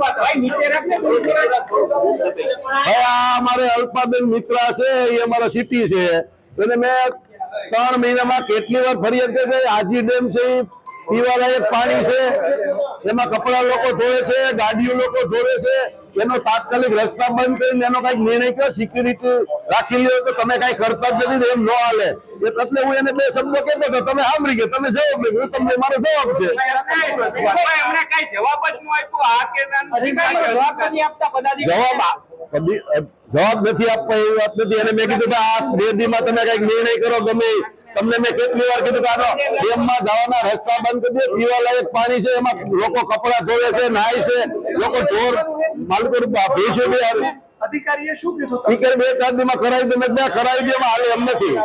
ભાઈ, આ અમારે અલ્પાબેન મિત્ર છે, એ અમારા સિટી છે. એને મેં ત્રણ મહિનામાં કેટલી વાર ફરિયાદ કરી આજી ડેમ છે પીવાલાયક પાણી છે, એમાં કપડા લોકો ધોવે છે, ગાડીઓ લોકો ધોવે છે, એનો તાત્કાલિક રસ્તા બંધ કરીને એનો કંઈક નિર્ણય કર્યો સિક્યુરિટી રાખી લ્યો તો તમે કઈ કરતા જ નથી એમ ન હાલે. એટલે હું એને બે શબ્દો કહેતો હતો તમે સાંભળી ગયા. તમે જવાબ નહીં હું તમને મારો જવાબ છે. એમણે જવાબ જ ન આપ્યો. આ કે જવાબ નથી આપતા જવાબ આ- કદી- અ, જવાબ નથી આપવા એવી વાત નથી. અને મેં કીધું કે આ બે દીમાં તમે કંઈક નિર્ણય કરો ગમે તમને મેં કેટલી વાર કીધું કે આનો ડેમમાં જવાના રસ્તા બંધ કરી દે. પીવા લાયક પાણી છે. એમાં લોકો કપડા ધોવે છે નાય છે. લોકો ઢોર માલકો ભેંસો બી આવે અધિકારીએ શું કીધું કે બે ચાર દીમાં કરાવી દે મેં કરાવી દે હાલે એમ નથી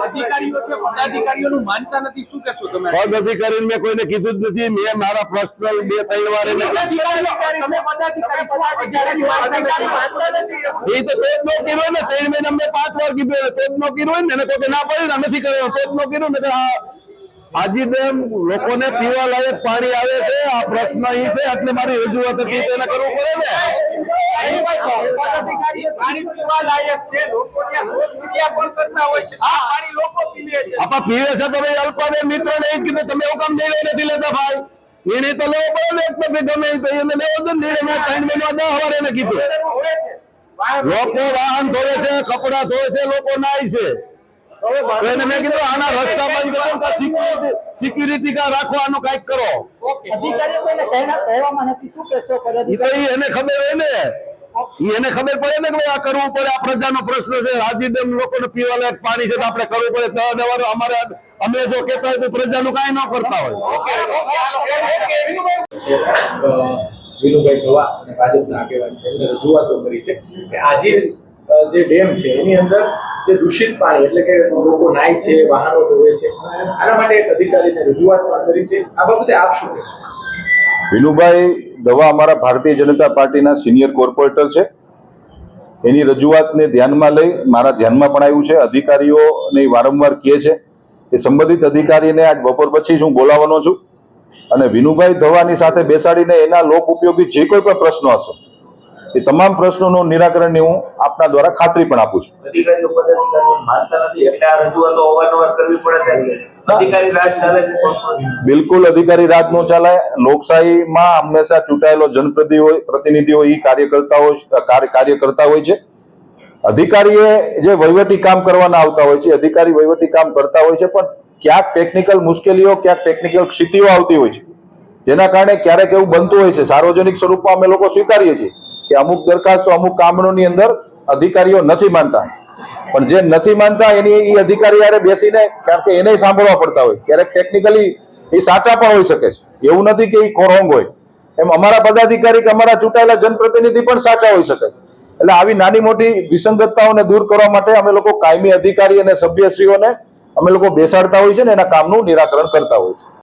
અધિકારીઓ છે પદાધિકારીઓનું માનતા નથી શું કહેશો તમે? પદ અધિકારીને મેં કોઈને કીધું જ નથી મેં મારા પર્સનલ બે ત્રણ વાર અધિકારી એ તો પેજ નો કીધો ને ત્રણ મહિના મેં પાંચ વાર કીધું પેજ નો કીધું ને એને કોઈ ના પડી ને નથી કર્યો પેજ નો કીધું ને આજી ડેમ લોકોને પીવા લાયક પાણી આવે છે આ પ્રશ્ન અહીં છે એટલે મારી રજૂઆત હતી તેને કરવું પડે ને? આપા પીવે છે તો અલ્પાને મિત્ર ને જ કીધું તમે એવું કામ નિર્ણય નથી લેતા ભાઈ. નિર્ણય તો લેવો પડે ને એક પછી ગમે તો એને લેવો જ નિર્ણય મેં ત્રણ મહિના દસ વાર એને કીધું. લોકો વાહન ધોવે છે કપડા ધોવે છે લોકો નાય છે. તો એને મેં કીધું આના રસ્તા બંધ કરો સિક્યુરિટી સિક્યુરિટી કા રાખો આનું કંઈક કરો. અધિકારીઓ કોઈને કહેના- કહેવામાં નથી. શું કહેશો ઈ તો પદાધિકારી ઈ એને ખબર હોય ને. એને ખબર પડે ને કે આ કરવું પડે. આ પ્રજાનો પ્રશ્ન છે. હાજી ડેમ લોકોને પીવા લાયક પાણી છે તો આપણે કરવું પડે. દવા દવાનો અમારે અમે જો કહેતા હોય તો પ્રજાનું કાંઈ ન કરતા હોય. વિનુભાઈ ગવા અને ભાજપના આગેવાન છે. રજૂઆતો કરી છે કે આજે જે ડેમ છે, એની અંદર જે દૂષિત પાણી, એટલે કે લોકો નાય છે, વાહનો ધોવે છે, આના માટે એક અધિકારીને રજૂઆત પણ કરી છે. આ બાબતે આપ શું કહેશો? વિનુભાઈ દવા અમારા ભારતીય જનતા પાર્ટીના સિનિયર કોર્પોરેટર છે. એની રજૂઆતને ધ્યાનમાં લઈ, મારા ધ્યાનમાં પણ આવ્યું છે. અધિકારીઓને વારંવાર કહે છે એ સંબંધિત અધિકારીને આજ બપોર પછી જ હું બોલાવવાનો છું અને વિનુભાઈ ધવાની સાથે બેસાડીને એના લોક ઉપયોગી જે કોઈ પણ પ્રશ્નો હશે એ તમામ પ્રશ્નોનું નિરાકરણની હું આપના દ્વારા ખાતરી પણ આપું છું. બિલકુલ અધિકારી રાજ નો ચાલે લોકશાહીમાં હંમેશા ચૂંટાયેલો જનપ્રતિનિધિ હોય પ્રતિનિધિ હોય એ કાર્ય કરતા હોય કાર્યકર્તા કાર્ય કરતા હોય છે. અધિકારીએ જે વહીવટી કામ કરવાના આવતા હોય છે અધિકારી વહીવટી કામ કરતા હોય છે પણ ક્યાંક ટેકનિકલ મુશ્કેલીઓ ક્યાંક ટેકનિકલ ક્ષિતિઓ આવતી હોય છે. જેના કારણે ક્યારેક એવું બનતું હોય છે સાર્વજનિક સ્વરૂપમાં અમે લોકો સ્વીકારીએ છીએ. કે અમુક દરખાસ્તો, અમુક કામોની અંદર અધિકારીઓ નથી માનતા. પણ જે નથી માનતા એની એ અધિકારી યારે બેસીને, કારણ કે એને સાંભળવા પડતા હોય. ક્યારેક ટેકનિકલી એ સાચા પણ હોઈ શકે છે. એવું નથી કે એ ખોરોંગ હોય. એમ અમારા પદાધિકારી કે અમારા ચૂંટાયેલા જનપ્રતિનિધિ પણ સાચા હોઈ શકે. એટલે આવી નાની મોટી વિસંગતતાઓને દૂર કરવા માટે અમે લોકો કાયમી અધિકારી અને સભ્યશ્રીઓને અમે લોકો બેસાડતા હોય છે ને એના કામનું નિરાકરણ કરતા હોય છે.